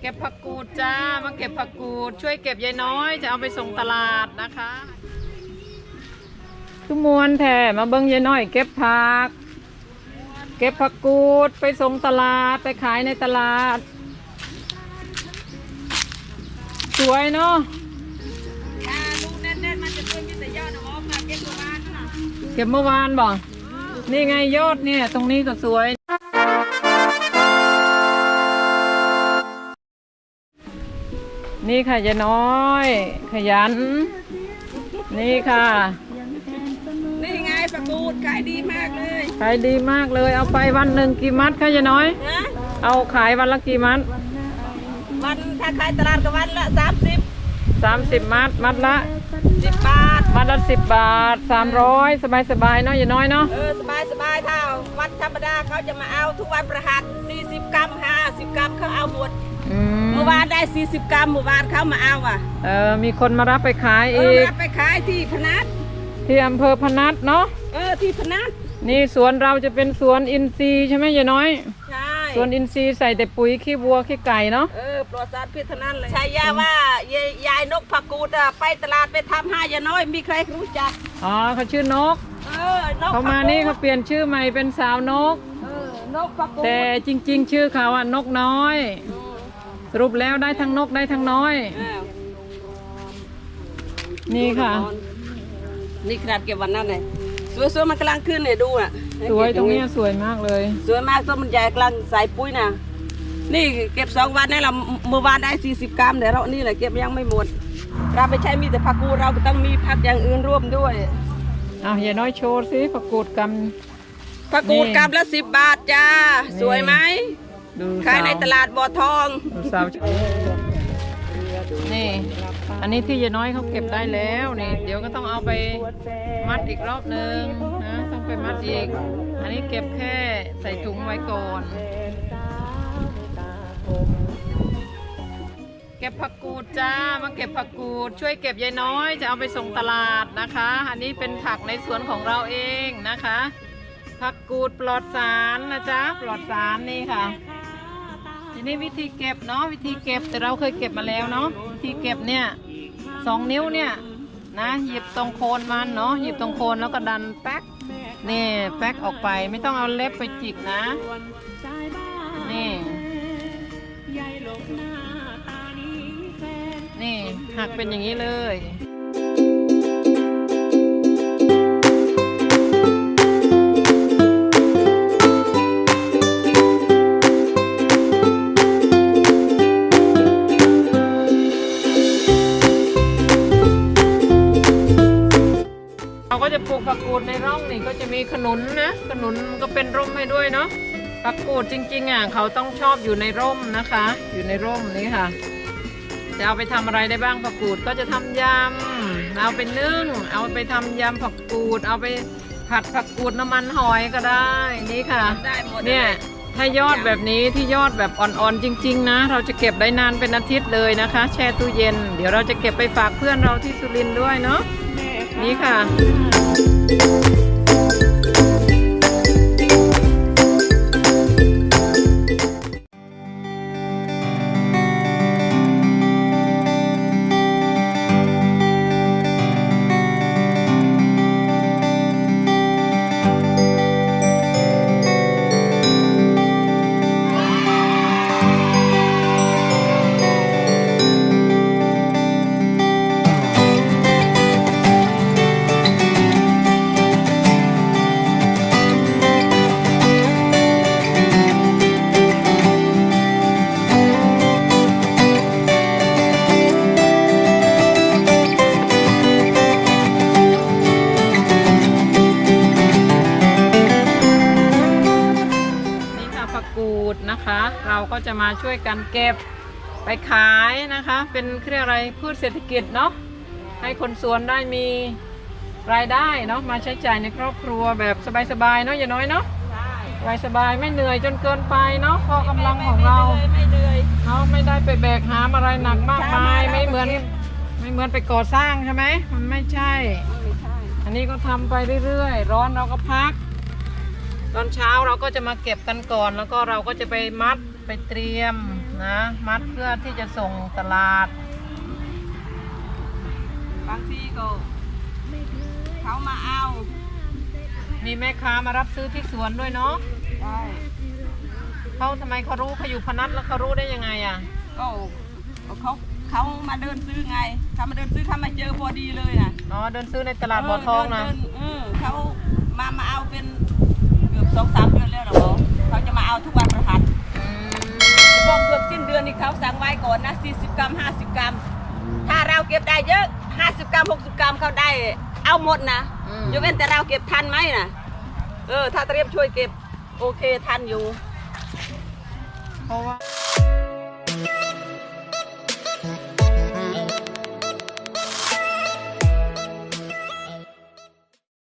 เก็บผักกูดจ้า มาเก็บผักกูด ช่วยเก็บยายน้อยจะเอาไปส่งตลาดนะคะทุมวนแท้มาเบิ้งยายน้อย เก็บผัก เก็บผักกูดไปส่งตลาดไปขายในตลาด สวยเนาะเก็บเมื่อวานบ่นี่ไงยอดเนี่ย ตรงนี้ก็สวย นี่ค่ะยายน้อย ขยัน นี่ค่ะ นี่ไงประกูดขายดีมากเลยขายดีมากเลย เอาไปวันหนึ่งกี่มัดคะยายน้อย นะเอาขายวันละกี่มัดวันถ้าขายตลาดก็วันละสามสิบสามสิบมัด มัดละสิบบาท มัดละสิบบาทสามร้อยสบายสบายๆเนาะยายน้อยเนาะเออสบายสบายๆถ้าวันธรรมดาเขาจะมาเอาทุกวันประหัส40กรัม50กรัมเขาเอาหมดอืมเมื่อวานได้40กรัมเมื่อวานเขามาเอาอะเออมีคนมารับไปขายเออีอกรับไปขายที่พนัสที่อำเภอพนัสเนาะเออที่พนัสนี่สวนเราจะเป็นสวนอินทรีย์ใช่ไหมยายน้อยใช่ สวนอินทรีย์ใส่แต่ปุ๋ยขี้วัวขี้ไก่เนาะเออปลอดสารพิษเท่านั้นเลยใช่ยาว่ายายยายนกผักกูดอะไปตลาดไปทำห้ายาน้อยมีใครรู้จักอ๋อเขาชื่อนกเออนกเขามานี่เขาเปลี่ยนชื่อใหม่เป็นสาวนก เออนกผักกูดแต่จริง ๆ ชื่อเขาอะนกน้อยอืมสรุปแล้วได้ทั้งนกได้ทั้งน้อยอ้าวนี่ค่ะ นี่ขนาดเก็บวันนั้นเลย สวยๆมันกำลังขึ้นเนี่ยดูอะสวยตรงเนี้ยสวยมากเลย สวยมากต้นมันใหญ่กำลังใส่ปุ๋ยนะนี่เก็บสองวันนี่เราเมื่อวานได้ 40 กรัมเดี๋ยวเรานี่แหละเก็บยังไม่หมด เราไม่ใช่มีแต่ผักกูดเราก็ต้องมีผักอย่างอื่นร่วมด้วยเอายายน้อยโชว์สิประกูดกผักกูดนี่ กรัมละสิบบาทจ้านี่สวยไหมำดูขายในตลาดบ่อทอง ดูสาว นี่ อันนี้ที่ยายน้อยเขาเก็บได้แล้วนี่เดี๋ยวก็ต้องเอาไปมัดอีกรอบนึงนะต้องไปมัดอีก อันนี้เก็บแค่ใส่ถุงไว้ก่อน เก็บผักกูดจ้ามาเก็บผักกูด ช่วยเก็บยายน้อยจะเอาไปส่งตลาดนะคะ อันนี้เป็นผักในสวนของเราเองนะคะผักกูดปลอดสารนะจ๊ะปลอดสารนี่ค่ะ ทีนี้วิธีเก็บเนาะวิธีเก็บแต่เราเคยเก็บมาแล้วเนาะวิธีเก็บเนี่ยสองนิ้วเนี่ยนะหยิบตรงโคนมันเนาะหยิบตรงโคนแล้วก็ดันแป๊กนี่แป๊กออกไปไม่ต้องเอาเล็บไปจิกนะนี่นี่หักเป็นอย่างนี้เลย จะปลูกผักกูดในร่องนี่ก็จะมีขนุนนะขนุนก็เป็นร่มให้ด้วยเนาะผักกูดจริงๆอะเขาต้องชอบอยู่ในร่มนะคะ อยู่ในร่มนี้ค่ะ จะเอาไปทำอะไรได้บ้างผักกูดก็จะทำยำเอาไปนึ่ง เอาไปทำยำผักกูด เอาไปผัดผักกูดน้ำมันหอยก็ได้นี่ค่ะได้หมดเนี่ยถ้ายอดแบบนี้ที่ยอดแบบอ่อนๆจริง ๆ นะ เราจะเก็บได้นานเป็นอาทิตย์เลยนะคะ แช่ตู้เย็น เดี๋ยวเราจะเก็บไปฝากเพื่อนเราที่สุรินทร์ด้วยเนาะ นี่ค่ะ ดนะคะ เราก็จะมาช่วยกันเก็บไปขายนะคะ เป็นเครื่องอะไรพืชเศรษฐกิจเนาะให้คนสวนได้มีรายได้เนาะมาใช้จ่ายในครอบครัวแบบสบายๆเนาะอย่าน้อยเนาะใช่สบายๆไม่เหนื่อยจนเกินไปเนาะพอกำลังของเราไม่เหนื่อยเขาไม่ได้ไปแบกหามอะไรหนักมากมายใช่ไม่เหมือนไม่ไม่เหมือนไปก่อสร้างใช่ไหมมันไม่ใช่ไม่ใช่อันนี้ก็ทำไปเรื่อยๆ ร้อนเราก็พัก ตอนเช้าเราก็จะมาเก็บกันก่อน แล้วก็เราก็จะไปมัดไปเตรียมนะมัดเพื่อที่จะส่งตลาด บางทีก็เขามาเอา มีแม่ค้ามารับซื้อที่สวนด้วยเนาะได้เขาทำไมเขารู้เขาอยู่พนัสแล้วเขารู้ได้ยังไงอะก็เขาเขามาเดินซื้อไงเขามาเดินซื้อเขามาเจอพอดีเลยนะอ๋อเดินซื้อในตลาดบ่อทองนะเดิเออเขามามาเอาเป็นเกือบ สองสามเดือนแล้วเหรอเขาจะมาเอาทุกวันประหัสอืมบอกเกือบสิ้นเดือนนี่เขาสั่งไว้ก่อนนะ40 กรัม 50 กรัม ถ้าเราเก็บได้เยอะ 50 กรัม 60 กรัมเขาได้เอาหมดนะอืมยกเว้นแต่เราเก็บทันไหมนะเออถ้าเตรียมช่วยเก็บโอเคทันอยู่เพราะว่า